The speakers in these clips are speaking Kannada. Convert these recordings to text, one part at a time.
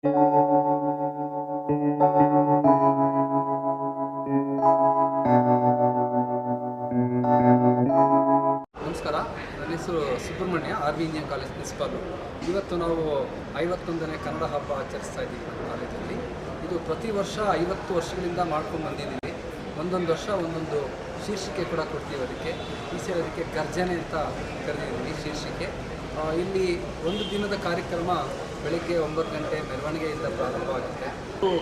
ನಮಸ್ಕಾರ. ನನ್ನ ಹೆಸರು Subrahmanya R V Indian college principal ಇವತ್ತು ನಾವು ಐವತ್ತೊಂದನೇ ಕನ್ನಡ ಹಬ್ಬ ಆಚರಿಸ್ತಾ ಇದ್ದೀವಿ ನಮ್ಮ ಕಾಲೇಜಲ್ಲಿ. ಇದು ಪ್ರತಿ ವರ್ಷ ಐವತ್ತು ವರ್ಷಗಳಿಂದ ಮಾಡ್ಕೊಂಡು ಬಂದಿದ್ದೀವಿ. ಒಂದೊಂದು ವರ್ಷ ಒಂದೊಂದು ಶೀರ್ಷಿಕೆ ಕೂಡ ಕೊಡ್ತೀವಿ ಅದಕ್ಕೆ. ಈ ಸಲ ಅದಕ್ಕೆ ಗರ್ಜನೆ ಅಂತ ಕರೆದಿದ್ದೀವಿ ಶೀರ್ಷಿಕೆ. ಇಲ್ಲಿ ಒಂದು ದಿನದ ಕಾರ್ಯಕ್ರಮ ಬೆಳಗ್ಗೆ ಒಂಬತ್ತು ಗಂಟೆ ಮೆರವಣಿಗೆಯಿಂದ ಪ್ರಾರಂಭವಾಗುತ್ತೆ.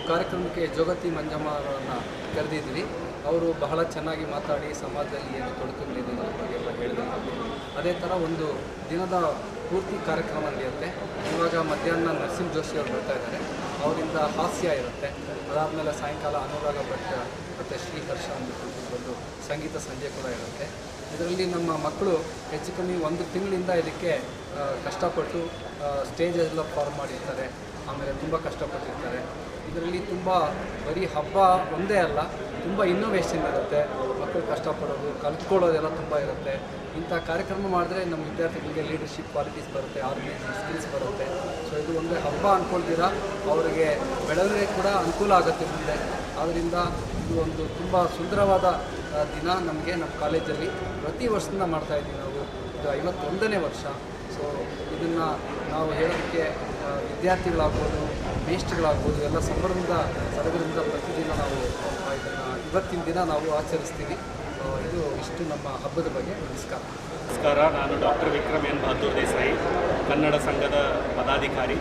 ಕಾರ್ಯಕ್ರಮಕ್ಕೆ ಜೋಗತಿ ಮಂಜಮ್ಮ ಅವರನ್ನು ಕರೆದಿದ್ವಿ. ಅವರು ಬಹಳ ಚೆನ್ನಾಗಿ ಮಾತಾಡಿ ಸಮಾಜದಲ್ಲಿ ಏನು ತೊಡಕುಗಳಿದೆ ಅನ್ನೋ ಬಗ್ಗೆ ಎಲ್ಲ ಹೇಳಿದ್ರು. ಅದೇ ಥರ ಒಂದು ದಿನದ ಪೂರ್ತಿ ಕಾರ್ಯಕ್ರಮ ನಡೆಯುತ್ತೆ. ಇವಾಗ ಮಧ್ಯಾಹ್ನ ನರಸಿಂಹ ಜೋಶಿ ಅವರು ಬರ್ತಾ ಇದ್ದಾರೆ. ಅವರಿಂದ ಹಾಸ್ಯ ಇರುತ್ತೆ. ಅದಾದಮೇಲೆ ಸಾಯಂಕಾಲ ಅನುರಾಗ ಭಟ್ ಮತ್ತು ಶ್ರೀಹರ್ಷ ಅಂದ್ಬಿಟ್ಟು ಒಂದು ಸಂಗೀತ ಸಂಜೆ ಕೂಡ ಇರುತ್ತೆ. ಇದರಲ್ಲಿ ನಮ್ಮ ಮಕ್ಕಳು ಹೆಚ್ಚು ಕಮ್ಮಿ ಒಂದು ತಿಂಗಳಿಂದ ಇದಕ್ಕೆ ಕಷ್ಟಪಟ್ಟು ಸ್ಟೇಜ್ ಎಲ್ಲ ಫಾರ್ಮ್ ಮಾಡಿರ್ತಾರೆ. ಆಮೇಲೆ ತುಂಬ ಕಷ್ಟಪಟ್ಟಿರ್ತಾರೆ. ಇದರಲ್ಲಿ ತುಂಬ ಬರೀ ಹಬ್ಬ ಒಂದೇ ಅಲ್ಲ, ತುಂಬ ಇನ್ನೋವೇಷನ್ ಇರುತ್ತೆ. ಮಕ್ಕಳು ಕಷ್ಟಪಡೋದು, ಕಲ್ತ್ಕೊಳ್ಳೋದೆಲ್ಲ ತುಂಬ ಇರುತ್ತೆ. ಇಂಥ ಕಾರ್ಯಕ್ರಮ ಮಾಡಿದ್ರೆ ನಮ್ಮ ವಿದ್ಯಾರ್ಥಿಗಳಿಗೆ ಲೀಡರ್ಶಿಪ್ ಕ್ವಾಲಿಟೀಸ್ ಬರುತ್ತೆ ಆರ್ಗನೈಸಿಂಗ್ ಸ್ಕಿಲ್ಸ್ ಬರುತ್ತೆ. ಸೊ ಇದು ಒಂದು ಹಬ್ಬ ಅಂದ್ಕೊಳ್ತೀರಾ ಅವರಿಗೆ ಬೆಳವಣಿಗೆ ಕೂಡ ಅನುಕೂಲ ಆಗುತ್ತೆ ಮುಂದೆ. ಆದ್ದರಿಂದ ಇದು ಒಂದು ತುಂಬ ಸುಂದರವಾದ ದಿನ ನಮಗೆ ನಮ್ಮ ಕಾಲೇಜಲ್ಲಿ ಪ್ರತಿ ವರ್ಷದಿಂದ ಮಾಡ್ತಾ ಇದ್ದೀವಿ ನಾವು. ಇದು ಐವತ್ತೊಂದನೇ ವರ್ಷ. ಸೊ ಇದನ್ನು ನಾವು ಹೇಳೋದಕ್ಕೆ ವಿದ್ಯಾರ್ಥಿಗಳಾಗ್ಬೋದು ಮೇಷ್ಟ್ಗಳಾಗ್ಬೋದು ಎಲ್ಲ ಸಂಭ್ರಮದ ಸಡಗರದಿಂದ ಪ್ರತಿದಿನ ನಾವು ಇದನ್ನು, ಇವತ್ತಿನ ದಿನ ನಾವು ಆಚರಿಸ್ತೀವಿ. ಇದು ಇಷ್ಟು ನಮ್ಮ ಹಬ್ಬದ ಬಗ್ಗೆ ನಮಸ್ಕಾರ. ನಮಸ್ಕಾರ. ನಾನು ಡಾಕ್ಟರ್ ವಿಕ್ರಮ್ ಎನ್ ಬಹದ್ದೂರ್ ದೇಸಾಯಿ, ಕನ್ನಡ ಸಂಘದ ಪದಾಧಿಕಾರಿ.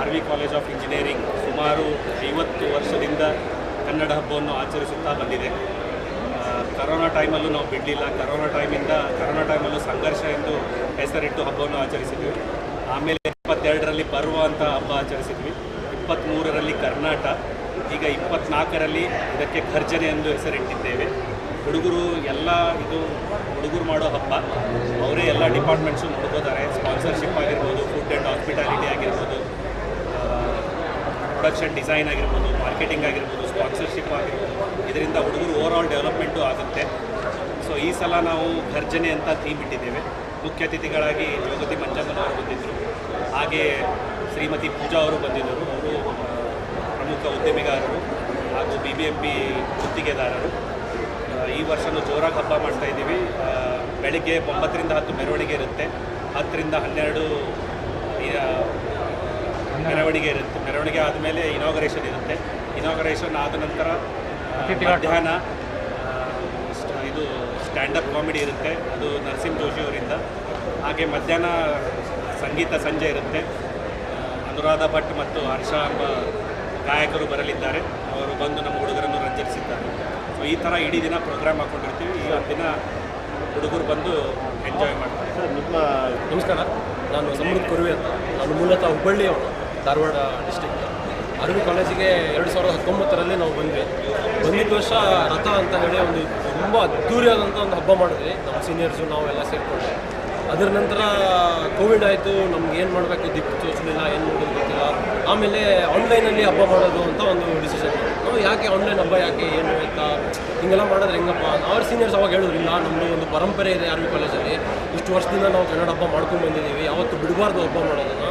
R V college of engineering ಸುಮಾರು ಐವತ್ತು ವರ್ಷದಿಂದ ಕನ್ನಡ ಹಬ್ಬವನ್ನು ಆಚರಿಸುತ್ತಾ ಬಂದಿದೆ. ಕರೋನಾ ಟೈಮಲ್ಲೂ ನಾವು ಬಿಡಲಿಲ್ಲ. ಕರೋನಾ ಟೈಮಿಂದ ಕರೋನಾ ಟೈಮಲ್ಲೂ ಸಂಘರ್ಷ ಎಂದು ಹೆಸರಿಟ್ಟು ಹಬ್ಬವನ್ನು ಆಚರಿಸಿದ್ವಿ. ಆಮೇಲೆ ಇಪ್ಪತ್ತೆರಡರಲ್ಲಿ ಬರುವ ಅಂತ ಹಬ್ಬ ಆಚರಿಸಿದ್ವಿ. ಇಪ್ಪತ್ತ್ಮೂರರಲ್ಲಿ ಕರ್ನಾಟ, ಈಗ ಇಪ್ಪತ್ನಾಲ್ಕರಲ್ಲಿ ಇದಕ್ಕೆ ಖರ್ಜನೆ ಎಂದು ಹೆಸರಿಟ್ಟಿದ್ದೇವೆ. ಹುಡುಗರು ಎಲ್ಲ ಇದು ಹುಡುಗರು ಮಾಡೋ ಹಬ್ಬ. ಅವರೇ ಎಲ್ಲ ಡಿಪಾರ್ಟ್ಮೆಂಟ್ಸು ನೋಡ್ಕೋತಾರೆ ಸ್ಪಾನ್ಸರ್ಶಿಪ್ ಆಗಿರ್ಬೋದು ಫುಡ್ ಆ್ಯಂಡ್ ಹಾಸ್ಪಿಟಾಲಿಟಿ ಆಗಿರ್ಬೋದು ಪ್ರೊಡಕ್ಷನ್ ಡಿಸೈನ್ ಆಗಿರ್ಬೋದು ಮಾರ್ಕೆಟಿಂಗ್ ಆಗಿರ್ಬೋದು ಸ್ಪಾನ್ಸರ್ಶಿಪ್ ಆಗಿರ್ಬೋದು, ಇದರಿಂದ ಹುಡುಗರು ಓವರ್ ಆಲ್ ಡೆವಲಪ್ಮೆಂಟು ಆಗುತ್ತೆ. ಸೊ ಈ ಸಲ ನಾವು ಘರ್ಜನೆ ಅಂತ ಥೀಮ್ ಇಟ್ಟಿದ್ದೇವೆ. ಮುಖ್ಯ ಅತಿಥಿಗಳಾಗಿ ಜೋಗತಿ ಮಂಜಮ್ಮನವರು ಬಂದಿದ್ದರು ಹಾಗೆ ಶ್ರೀಮತಿ ಪೂಜಾ ಅವರು ಬಂದಿದ್ದರು. ಅವರು ಪ್ರಮುಖ ಉದ್ಯಮಿಗಾರರು ಹಾಗೂ ಬಿ ಬಿ ಎಂ ಪಿ ಗುತ್ತಿಗೆದಾರರು. ಈ ವರ್ಷವೂ ಜೋರಾಗಿ ಹಬ್ಬ ಮಾಡ್ತಾ ಇದ್ದೀವಿ. ಬೆಳಗ್ಗೆ ಒಂಬತ್ತರಿಂದ ಹತ್ತು ಮೆರವಣಿಗೆ ಇರುತ್ತೆ. ಹತ್ತರಿಂದ ಹನ್ನೆರಡು ಮೆರವಣಿಗೆ ಇರುತ್ತೆ. ಮೆರವಣಿಗೆ ಆದಮೇಲೆ ಇನಾಗರೇಷನ್ ಇರುತ್ತೆ. ಇನಾಗರೇಷನ್ ಆದ ನಂತರ ಮಧ್ಯಾಹ್ನ ಇದು ಸ್ಟ್ಯಾಂಡಪ್ ಕಾಮಿಡಿ ಇರುತ್ತೆ. ಅದು ನರಸಿಂಹ ಜೋಶಿ ಅವರಿಂದ. ಹಾಗೆ ಮಧ್ಯಾಹ್ನ ಸಂಗೀತ ಸಂಜೆ ಇರುತ್ತೆ. ಅನುರಾಧ ಭಟ್ ಮತ್ತು ಹರ್ಷ ಎಂಬ ಗಾಯಕರು ಬರಲಿದ್ದಾರೆ. ಅವರು ಬಂದು ನಮ್ಮ ಹುಡುಗರನ್ನು ರಂಜಿಸಿದ್ದಾರೆ ಸೊ ಈ ಥರ ಇಡೀ ದಿನ ಪ್ರೋಗ್ರಾಮ್ ಹಾಕ್ಕೊಂಡಿರ್ತೀವಿ ಈ ಒಂದು ದಿನ ಹುಡುಗರು ಬಂದು ಎಂಜಾಯ್ ಮಾಡ್ತಾರೆ. ಸರ್ ನಿಮ್ಮ ನಮಸ್ಕಾರ. ನಾನು ಸಮೃದ್ಧ ಕುರುವೆ ಅಂತ. ನಾನು ಮೂಲತಃ ಹುಬ್ಬಳ್ಳಿಯವನು. ಧಾರವಾಡ ಡಿಸ್ಟಿಕ್ ಅರವಿ ಕಾಲೇಜಿಗೆ ಎರಡು ಸಾವಿರದ ಹತ್ತೊಂಬತ್ತರಲ್ಲಿ ನಾವು ಬಂದ್ವಿ. ಬಂದಿದ್ದ ವರ್ಷ ರಥ ಅಂತ ಹೇಳಿ ಒಂದು ತುಂಬ ಅದ್ಧೂರಿಯಾದಂಥ ಒಂದು ಹಬ್ಬ ಮಾಡಿದ್ವಿ. ನಮ್ಮ ಸೀನಿಯರ್ಸು ನಾವೆಲ್ಲ ಸೇರಿಕೊಂಡು. ಅದರ ನಂತರ ಕೋವಿಡ್ ಆಯಿತು. ನಮ್ಗೆ ಏನು ಮಾಡಬೇಕು? ದಿಕ್ಕು ತೋಚಲಿಲ್ಲ ಏನು ಮಾಡೋದು ಗೊತ್ತಿಲ್ಲ. ಆಮೇಲೆ ಆನ್ಲೈನಲ್ಲಿ ಹಬ್ಬ ಮಾಡೋದು ಅಂತ ಒಂದು ಡಿಸಿಷನ್ ನಾವು ಯಾಕೆ ಆನ್ಲೈನ್ ಹಬ್ಬ ಯಾಕೆ, ಏನು ಅಂತ ಹಿಂಗೆಲ್ಲ ಮಾಡಿದ್ರೆ ಹೆಂಗಪ್ಪ? ಅವ್ರ ಸೀನಿಯರ್ಸ್ ಅವಾಗ ಹೇಳಿದ್ರು, ಇಲ್ಲ ನಮ್ಮದು ಒಂದು ಪರಂಪರೆ ಇದೆ ಆರ್ ವಿ ಕಾಲೇಜಲ್ಲಿ. ಇಷ್ಟು ವರ್ಷದಿಂದ ನಾವು ಕನ್ನಡ ಹಬ್ಬ ಮಾಡ್ಕೊಂಡು ಬಂದಿದ್ದೀವಿ. ಯಾವತ್ತು ಬಿಡಬಾರ್ದು ಹಬ್ಬ ಮಾಡೋದನ್ನು.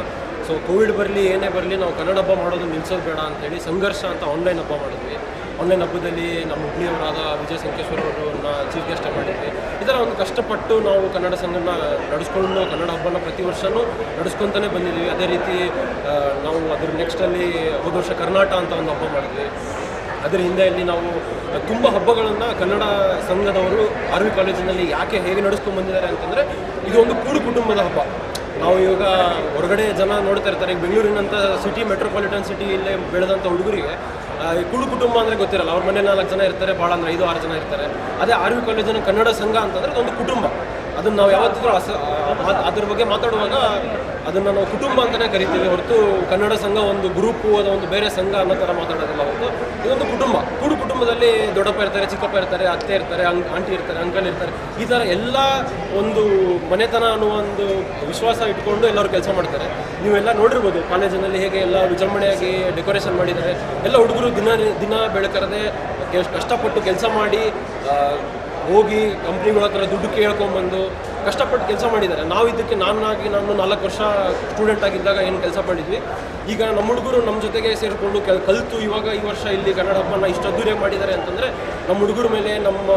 ಸೊ ಕೋವಿಡ್ ಬರಲಿ, ಏನೇ ಬರಲಿ, ನಾವು ಕನ್ನಡ ಹಬ್ಬ ಮಾಡೋದು ನಿಲ್ಸೋದು ಬೇಡ ಅಂತೇಳಿ ಸಂಘರ್ಷ ಅಂತ ಆನ್ಲೈನ್ ಹಬ್ಬ ಮಾಡಿದ್ವಿ. ಆನ್ಲೈನ್ ಹಬ್ಬದಲ್ಲಿ ನಮ್ಮ ಹುಬ್ಳಿಯವರಾದ ವಿಜಯ ಸಂಕೇಶ್ವರ ಅವರನ್ನ ಚೀಫ್ ಗೆಸ್ಟ್ ಮಾಡಿದ್ವಿ. ಈ ಥರ ಒಂದು ಕಷ್ಟಪಟ್ಟು ನಾವು ಕನ್ನಡ ಸಂಘನ ನಡೆಸ್ಕೊಂಡು ಕನ್ನಡ ಹಬ್ಬನ ಪ್ರತಿ ವರ್ಷವೂ ನಡೆಸ್ಕೊತಾನೆ ಬಂದಿದ್ದೀವಿ ಅದೇ ರೀತಿ ನಾವು ಅದ್ರ ನೆಕ್ಸ್ಟಲ್ಲಿ ಹೋದ ವರ್ಷ ಕರ್ನಾಟಕ ಅಂತ ಒಂದು ಹಬ್ಬ ಮಾಡಿದ್ವಿ. ಅದರ ಹಿಂದೆಯಲ್ಲಿ ನಾವು ತುಂಬ ಹಬ್ಬಗಳನ್ನು ಕನ್ನಡ ಸಂಘದವರು, ಆರ್ ವಿ ಕಾಲೇಜಿನಲ್ಲಿ ಯಾಕೆ ಹೇಗೆ ನಡೆಸ್ಕೊಂಡು ಬಂದಿದ್ದಾರೆ ಅಂತಂದರೆ, ಇದು ಒಂದು ಕೂಡು ಕುಟುಂಬದ ಹಬ್ಬ. ನಾವು ಇವಾಗ ಹೊರಗಡೆ ಜನ ನೋಡ್ತಾ ಇರ್ತಾರೆ. ಈಗ ಬೆಂಗಳೂರಿನಂಥ ಸಿಟಿ ಮೆಟ್ರೋಪಾಲಿಟನ್ ಸಿಟಿ ಇಲ್ಲೇ ಬೆಳೆದಂಥ ಹುಡುಗರಿಗೆ ಈ ಕೂಡು ಕುಟುಂಬ ಅಂದರೆ ಗೊತ್ತಿರಲ್ಲ. ಅವ್ರ ಮನೆ ನಾಲ್ಕು ಜನ ಇರ್ತಾರೆ ಭಾಳ ಅಂದರೆ ಐದು, ಆರು ಜನ ಇರ್ತಾರೆ. ಅದೇ ಆರ್ ವಿ ಕಾಲೇಜಿನ ಕನ್ನಡ ಸಂಘ ಅಂತಂದರೆ ಅದೊಂದು ಕುಟುಂಬ. ಅದನ್ನು ನಾವು ಯಾವತ್ತಿದ್ರೂ ಅಸ ಅದ್ರ ಬಗ್ಗೆ ಮಾತಾಡುವಾಗ ಅದನ್ನು ನಾವು ಕುಟುಂಬ ಅಂತಲೇ ಕರಿತೀವಿ ಹೊರತು ಕನ್ನಡ ಸಂಘ ಒಂದು ಗ್ರೂಪು ಅದು ಒಂದು ಬೇರೆ ಸಂಘ ಅನ್ನೋ ಥರ ಮಾತಾಡೋದಿಲ್ಲ ಹೊರತು ಇದೊಂದು ಕುಟುಂಬ. ಕೂಡು ಕುಟುಂಬದಲ್ಲಿ ದೊಡ್ಡಪ್ಪ ಇರ್ತಾರೆ, ಚಿಕ್ಕಪ್ಪ ಇರ್ತಾರೆ, ಅತ್ತೆ ಇರ್ತಾರೆ ಆಂಟಿ ಇರ್ತಾರೆ, ಅಂಕಲ್ ಇರ್ತಾರೆ. ಈ ಥರ ಎಲ್ಲ ಒಂದು ಮನೆತನ ಅನ್ನೋ ಒಂದು ವಿಶ್ವಾಸ ಇಟ್ಕೊಂಡು ಎಲ್ಲರೂ ಕೆಲಸ ಮಾಡ್ತಾರೆ. ನೀವೆಲ್ಲ ನೋಡಿರ್ಬೋದು ಕಾಲೇಜಿನಲ್ಲಿ ಹೇಗೆ ಎಲ್ಲ ವಿಜೃಂಭಣೆಯಾಗಿ ಡೆಕೋರೇಷನ್ ಮಾಡಿದ್ದಾರೆ. ಎಲ್ಲ ಹುಡುಗರು ದಿನ ದಿನ ಬೆಳಕರದೆ ಕಷ್ಟಪಟ್ಟು ಕೆಲಸ ಮಾಡಿ ಹೋಗಿ ಕಂಪ್ನಿಗಳ ಹತ್ರ ದುಡ್ಡು ಕೇಳ್ಕೊಂಬಂದು ಕಷ್ಟಪಟ್ಟು ಕೆಲಸ ಮಾಡಿದ್ದಾರೆ. ನಾವು ಇದಕ್ಕೆ ನಾನಾಗಿ ನಾನು ನಾಲ್ಕು ವರ್ಷ ಸ್ಟೂಡೆಂಟ್ ಆಗಿದ್ದಾಗ ಏನು ಕೆಲಸ ಮಾಡಿದ್ವಿ. ಈಗ ನಮ್ಮ ಹುಡುಗರು ನಮ್ಮ ಜೊತೆಗೆ ಸೇರಿಕೊಂಡು ಕೆಲ್ ಕಲಿತು ಇವಾಗ ಈ ವರ್ಷ ಇಲ್ಲಿ ಕನ್ನಡ ಹಬ್ಬನ ಇಷ್ಟು ಅದ್ದೂರಿಯಾಗಿ ಮಾಡಿದ್ದಾರೆ ಅಂತಂದರೆ ನಮ್ಮ ಹುಡುಗರ ಮೇಲೆ ನಮ್ಮ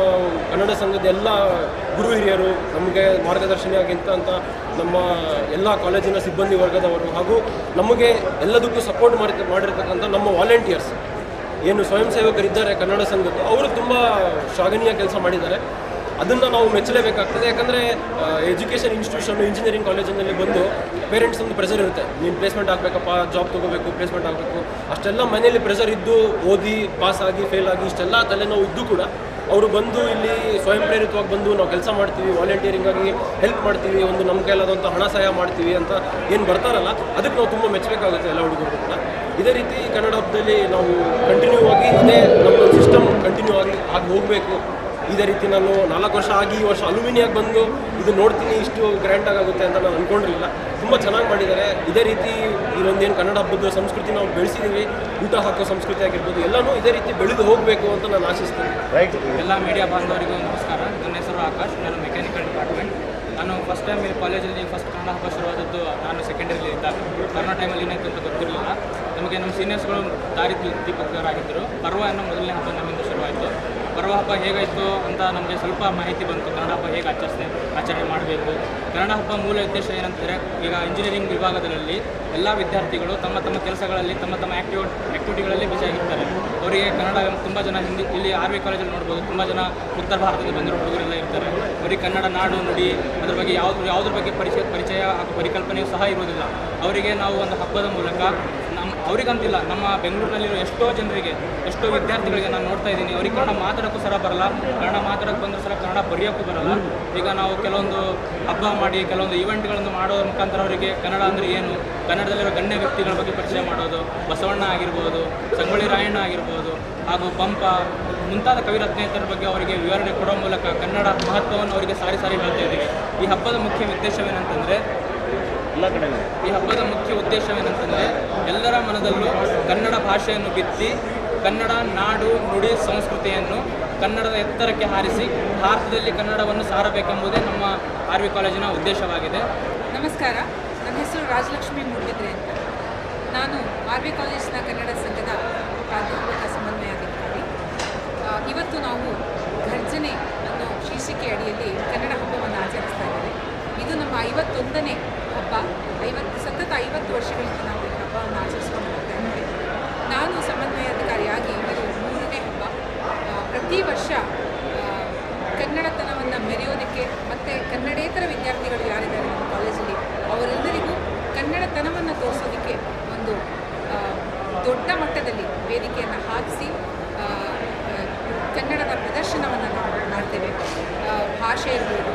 ಕನ್ನಡ ಸಂಘದ ಎಲ್ಲ ಗುರು ಹಿರಿಯರು, ನಮಗೆ ಮಾರ್ಗದರ್ಶನಿಯಾಗಿಂತ ಅಂತ ನಮ್ಮ ಎಲ್ಲ ಕಾಲೇಜಿನ ಸಿಬ್ಬಂದಿ ವರ್ಗದವರು ಹಾಗೂ ನಮಗೆ ಎಲ್ಲದಕ್ಕೂ ಸಪೋರ್ಟ್ ಮಾಡಿ ಮಾಡಿರ್ತಕ್ಕಂಥ ನಮ್ಮ ವಾಲಂಟಿಯರ್ಸ್ ಏನು ಸ್ವಯಂ ಸೇವಕರಿದ್ದಾರೆ ಕನ್ನಡ ಸಂಘದ್ದು ಅವರು ತುಂಬ ಶ್ಲಾಘನೀಯ ಕೆಲಸ ಮಾಡಿದ್ದಾರೆ. ಅದನ್ನು ನಾವು ಮೆಚ್ಚಲೇಬೇಕಾಗ್ತದೆ. ಯಾಕಂದರೆ ಎಜುಕೇಷನ್ ಇನ್ಸ್ಟಿಟ್ಯೂಷನ್ ಇಂಜಿನಿಯರಿಂಗ್ ಕಾಲೇಜಿನಲ್ಲಿ ಬಂದು ಪೇರೆಂಟ್ಸ್ ಒಂದು ಪ್ರೆಷರ್ ಇರುತ್ತೆ. ನೀನು ಪ್ಲೇಸ್ಮೆಂಟ್ ಆಗಬೇಕಪ್ಪ ಜಾಬ್ ತೊಗೋಬೇಕು ಪ್ಲೇಸ್ಮೆಂಟ್ ಆಗಬೇಕು. ಅಷ್ಟೆಲ್ಲ ಮನೆಯಲ್ಲಿ ಪ್ರೆಷರ್ ಇದ್ದು ಓದಿ ಪಾಸ್ ಆಗಿ ಫೇಲ್ ಆಗಿ, ಇಷ್ಟೆಲ್ಲ ತಲೆನೋವು ಇದ್ದು ಕೂಡ ಅವರು ಬಂದು ಇಲ್ಲಿ ಸ್ವಯಂ ಪ್ರೇರಿತವಾಗಿ ಬಂದು ನಾವು ಕೆಲಸ ಮಾಡ್ತೀವಿ ವಾಲಂಟಿಯರಿಂಗ್ ಆಗಿ ಹೆಲ್ಪ್ ಮಾಡ್ತೀವಿ, ಒಂದು ನಮ್ಮ ಕೈಲಾದಂಥ ಹಣ ಸಹಾಯ ಮಾಡ್ತೀವಿ ಅಂತ ಏನು ಬರ್ತಾರಲ್ಲ, ಅದಕ್ಕೆ ನಾವು ತುಂಬ ಮೆಚ್ಚಬೇಕಾಗುತ್ತೆ ಎಲ್ಲ ಹುಡುಗರು ಕೂಡ. ಇದೇ ರೀತಿ ಕನ್ನಡ ಹಬ್ಬದಲ್ಲಿ ನಾವು ಕಂಟಿನ್ಯೂ ಆಗಿ ಇದೇ ನಮ್ಮ ಸಿಸ್ಟಮ್ ಕಂಟಿನ್ಯೂ ಆಗಿ ಆಗಿ ಹೋಗಬೇಕು. ಇದೇ ರೀತಿ ನಾನು ನಾಲ್ಕು ವರ್ಷ ಆಗಿ ಈ ವರ್ಷ ಅಲ್ಯೂಮಿನಿಯಾಗಿ ಬಂದು ಇದು ನೋಡ್ತೀನಿ ಇಷ್ಟು ಗ್ರ್ಯಾಂಡಾಗಿ ಆಗುತ್ತೆ ಅಂತ ನಾನು ಅಂದ್ಕೊಂಡಿರಲಿಲ್ಲ ತುಂಬ ಚೆನ್ನಾಗಿ ಮಾಡಿದ್ದಾರೆ. ಇದೇ ರೀತಿ ಇದೊಂದೇನು ಕನ್ನಡ ಹಬ್ಬದ ಸಂಸ್ಕೃತಿ ನಾವು ಬೆಳೆಸಿದ್ದೀವಿ ಊಟ ಹಾಕೋ ಸಂಸ್ಕೃತಿ ಆಗಿರ್ಬೋದು ಎಲ್ಲನೂ ಇದೇ ರೀತಿ ಬೆಳೆದು ಹೋಗಬೇಕು ಅಂತ ನಾನು ಆಶಿಸ್ತೀನಿ. ಎಲ್ಲ ಮೀಡಿಯಾ ಬಾಂಧವರಿಗೂ ನಮಸ್ಕಾರ. ನನ್ನ ಹೆಸರು ಆಕಾಶ್ ನಾನು ಮೆಕ್ಯಾನಿಕಲ್ ಡಿಪಾರ್ಟ್ಮೆಂಟ್ ನಾನು ಫಸ್ಟ್ ಟೈಮ್ ಈ ಕಾಲೇಜಲ್ಲಿ ಫಸ್ಟ್ ಕನ್ನಡ ಹಬ್ಬ ಶುರುವಾದದ್ದು ನಾನು ಸೆಕೆಂಡರಿಲಿ ಇದ್ದಾಗ. ಕನ್ನಡ ಟೈಮಲ್ಲಿ ಏನಾಯ್ತು ಅಂತ ನಮಗೆ ನಮ್ಮ ಸೀನಿಯರ್ಸ್ಗಳು ದಾರಿ ದೀಪಕರಾಗಿದ್ದರು ಪರ್ವ ಅನ್ನೋ ಮೊದಲನೇ ಹಬ್ಬ ನಮ್ಮಿಂದ ಶುರುವಾಯಿತು. ಪರ್ವ ಹಬ್ಬ ಹೇಗಾಯಿತು ಅಂತ ನಮಗೆ ಸ್ವಲ್ಪ ಮಾಹಿತಿ ಬಂತು. ಕನ್ನಡ ಹಬ್ಬ ಹೇಗೆ ಆಚರಿಸ್ತೆ ಆಚರಣೆ ಮಾಡಬೇಕು. ಕನ್ನಡ ಹಬ್ಬ ಮೂಲ ಉದ್ದೇಶ ಏನಂತಂದರೆ, ಈಗ ಇಂಜಿನಿಯರಿಂಗ್ ವಿಭಾಗದಲ್ಲಿ ಎಲ್ಲ ವಿದ್ಯಾರ್ಥಿಗಳು ತಮ್ಮ ತಮ್ಮ ಕೆಲಸಗಳಲ್ಲಿ, ತಮ್ಮ ತಮ್ಮ ಆ್ಯಕ್ಟಿವ್ ಆ್ಯಕ್ಟಿವಿಟಿಗಳಲ್ಲಿ ಆಗಿರ್ತಾರೆ. ಅವರಿಗೆ ಕನ್ನಡ ತುಂಬ ಜನ ಹಿಂದಿ, ಇಲ್ಲಿ ಆರ್ ವಿ ಕಾಲೇಜಲ್ಲಿ ನೋಡ್ಬೋದು. ತುಂಬ ಜನ ಉತ್ತರ ಭಾರತದಲ್ಲಿ ಬಂದಿರೋ ಹುಡುಗರೆಲ್ಲ ಇರ್ತಾರೆ. ಅವರಿಗೆ ಕನ್ನಡ, ನಾಡು, ನುಡಿ, ಅದ್ರ ಬಗ್ಗೆ ಯಾವುದು, ಯಾವುದ್ರ ಬಗ್ಗೆ ಪರಿಚಯ ಪರಿಚಯ ಹಾಗೂ ಪರಿಕಲ್ಪನೆಯೂ ಸಹ ಇರುವುದಿಲ್ಲ. ಅವರಿಗೆ ನಾವು ಒಂದು ಹಬ್ಬದ ಮೂಲಕ ಅವರಿಗಂತಿಲ್ಲ. ನಮ್ಮ ಬೆಂಗಳೂರಿನಲ್ಲಿರೋ ಎಷ್ಟೋ ಜನರಿಗೆ, ಎಷ್ಟೋ ವಿದ್ಯಾರ್ಥಿಗಳಿಗೆ ನಾನು ನೋಡ್ತಾ ಇದ್ದೀನಿ. ಅವ್ರಿಗೆ ಕನ್ನಡ ಮಾತಾಡೋಕ್ಕೂ ಸರ ಬರಲ್ಲ, ಕನ್ನಡ ಮಾತಾಡೋಕ್ಕೆ ಬಂದರೂ ಸರ ಕನ್ನಡ ಬರೆಯೋಕ್ಕೂ ಬರಲ್ಲ. ಈಗ ನಾವು ಕೆಲವೊಂದು ಹಬ್ಬ ಮಾಡಿ, ಕೆಲವೊಂದು ಇವೆಂಟ್ಗಳನ್ನು ಮಾಡೋ ಮುಖಾಂತರ ಅವರಿಗೆ ಕನ್ನಡ ಅಂದರೆ ಏನು? ಕನ್ನಡದಲ್ಲಿರೋ ಗಣ್ಯ ವ್ಯಕ್ತಿಗಳ ಬಗ್ಗೆ ಪರಿಚಯ ಮಾಡೋದು, ಬಸವಣ್ಣ ಆಗಿರ್ಬೋದು, ಸಂಗೊಳ್ಳಿ ರಾಯಣ್ಣ ಆಗಿರ್ಬೋದು, ಹಾಗೂ ಪಂಪ, ಮುಂತಾದ ಕವಿರತ್ನೇತರ ಬಗ್ಗೆ ಅವರಿಗೆ ವಿವರಣೆ ಕೊಡೋ ಮೂಲಕ ಕನ್ನಡ ಮಹತ್ವವನ್ನು ಅವರಿಗೆ ಸಾರಿ ಸಾರಿ ಹೇಳ್ತಾ ಇದ್ದೀವಿ. ಈ ಹಬ್ಬದ ಮುಖ್ಯ ಉದ್ದೇಶವೇನಂತಂದರೆ ಈ ಹಬ್ಬದ ಮುಖ್ಯ ಉದ್ದೇಶವೇನಂತಂದರೆ ಎಲ್ಲರ ಮನದಲ್ಲೂ ಕನ್ನಡ ಭಾಷೆಯನ್ನು ಬಿತ್ತಿ ಕನ್ನಡ ನಾಡು ನುಡಿ ಸಂಸ್ಕೃತಿಯನ್ನು ಕನ್ನಡದ ಎತ್ತರಕ್ಕೆ ಹಾರಿಸಿ ಭಾರತದಲ್ಲಿ ಕನ್ನಡವನ್ನು ಸಾರಬೇಕೆಂಬುದೇ ನಮ್ಮ ಆರ್ ವಿ ಕಾಲೇಜಿನ ಉದ್ದೇಶವಾಗಿದೆ. ನಮಸ್ಕಾರ. ನನ್ನ ಹೆಸರು ರಾಜಲಕ್ಷ್ಮಿ ಮೂಡಿದ್ರೆ ಅಂತ. ನಾನು ಆರ್ ವಿ ಕಾಲೇಜಿನ ಕನ್ನಡ ಸಂಘದ ಪ್ರಾಧ್ಯಾಪಕ ಸಮನ್ವಯಾಧಿಕಾರಿ. ಇವತ್ತು ನಾವು ಘರ್ಜನೆ ಅನ್ನೋ ಶೀರ್ಷಿಕೆ ಅಡಿಯಲ್ಲಿ ಕನ್ನಡ ಹಬ್ಬವನ್ನು ಆಚರಿಸ್ತಾ ಇದ್ದೇವೆ. ಇದು ನಮ್ಮ ಐವತ್ತೊಂದನೇ ಐವತ್ತು, ಸತತ ಐವತ್ತು ವರ್ಷಗಳಿಂದ ನಾವು ಈ ಹಬ್ಬವನ್ನು ಆಚರಿಸ್ಕೊಂಡು ಬರ್ತಾ ನಾನು ಸಮನ್ವಯಾಧಿಕಾರಿಯಾಗಿ ಇದು ಮೂರನೇ ಹಬ್ಬ. ಪ್ರತಿ ವರ್ಷ ಕನ್ನಡತನವನ್ನು ಮೆರೆಯೋದಕ್ಕೆ ಮತ್ತು ಕನ್ನಡೇತರ ವಿದ್ಯಾರ್ಥಿಗಳು ಯಾರಿದ್ದಾರೆ ನಮ್ಮ ಕಾಲೇಜಲ್ಲಿ, ಅವರೆಲ್ಲರಿಗೂ ಕನ್ನಡತನವನ್ನು ತೋರಿಸೋದಕ್ಕೆ ಒಂದು ದೊಡ್ಡ ಮಟ್ಟದಲ್ಲಿ ವೇದಿಕೆಯನ್ನು ಹಾಕಿಸಿ ಕನ್ನಡದ ಪ್ರದರ್ಶನವನ್ನು ನಾವು ಮಾಡ್ತೇವೆ. ಭಾಷೆ ಇರ್ಬೋದು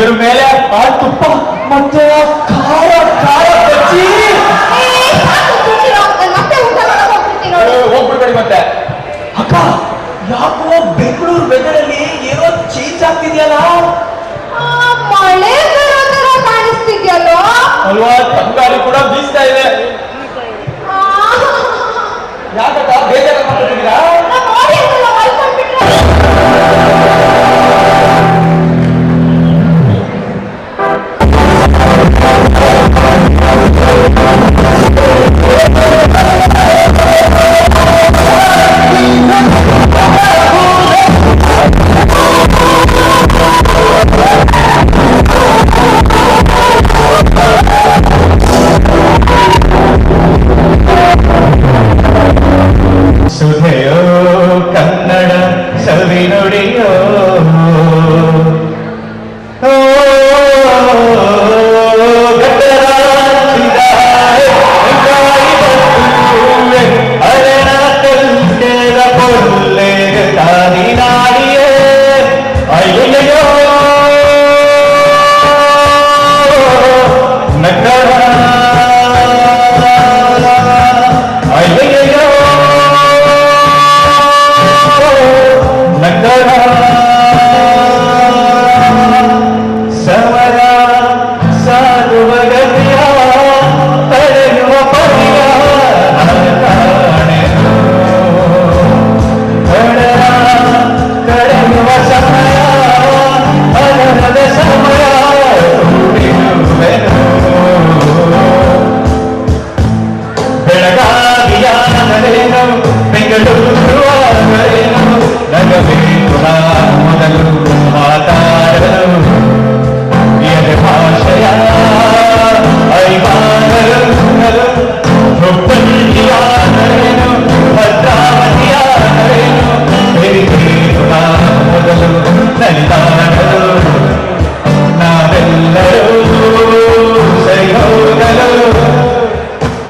ಅದಕ್ಕೆಲ್ಲ ಇದು ಇದು ಇವತ್ತಿನ